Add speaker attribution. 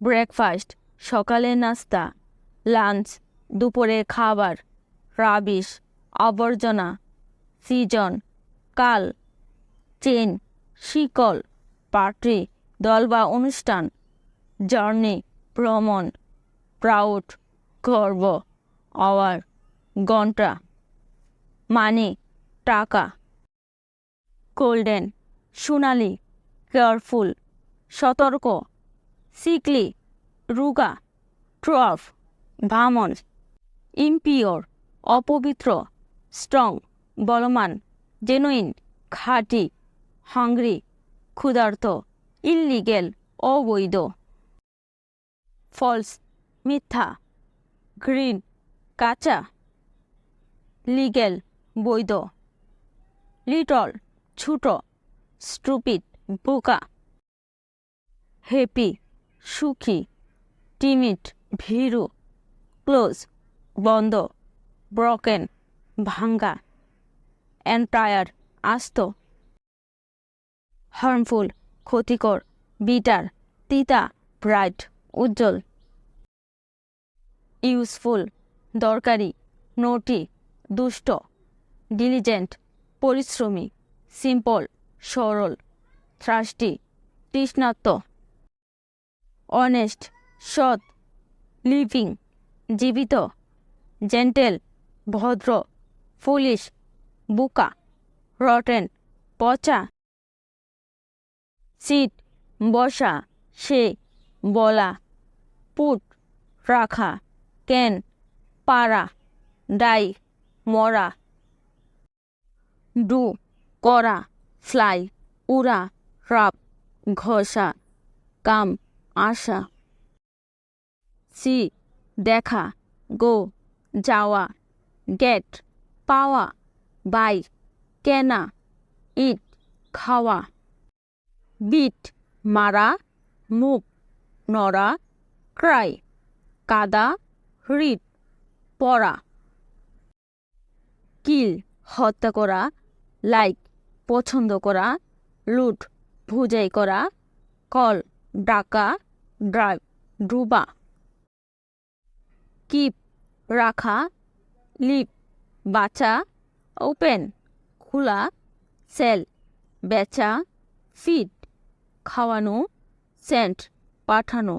Speaker 1: Breakfast, সকালের নাস্তা, lunch, দুপুরের খাবার, রাবিশ, আবর্জনা, সিজন, কাল, চেন, শিকল পার্টি দল বা অনুষ্ঠান, জার্নি, ভ্রমণ প্রাউড গর্ব, আওয়ার ঘণ্টা মানে টাকা, গোল্ডেন, সোনালি, কেয়ারফুল, সতর্ক। সিকলি, রুগা ট্রফ ভামন ইম্পিওর, অপবিত্র, স্ট্রং, বলমান, জেনুইন, খাঁটি, হাংরি, ক্ষুধার্ত, ইললিগেল, অবৈধ। ফলস, মিথ্যা, গ্রিন, কাঁচা, লিগেল, বৈধ। লিটল, ছোট, স্টুপিড, বোকা। হ্যাপি সুখী টিমিট ভীরু ক্লোজ বন্ধ ব্রকেন ভাঙ্গা এন্টায়ার আস্ত হার্মফুল ক্ষতিকর বিটার তিতা ব্রাইট উজ্জ্বল ইউজফুল দরকারি নোটি দুষ্ট ডিলিজেন্ট পরিশ্রমী সিম্পল সরল থ্রাস্টি তৃষ্ণাত্ম অনেস্ট সৎ লিভিং জীবিত জেন্টেল ভদ্র ফুলিশ বুকা রটেন পচা সিট বসা, সে, বলা পুট রাখা ক্যান পাড়া ডাই মরা ডু করা ফ্লাই উড়া রাপ ঘষা, কাম আসা সি, দেখা, গো, যাওয়া গেট পাওয়া বাই কেনা ইট খাওয়া। বিট মারা, মুখ, নড়া ক্রাই কাদা হৃদ পড়া। কিল হত্যা করা লাইক পছন্দ করা লুট ভুজাই করা কল ডাকা ড্রাইভ ডুবা কিপ রাখা। লিপ বাচা ওপেন খোলা। সেল বেচা। ফিট খাওয়ানো। সেন্ট পাঠানো।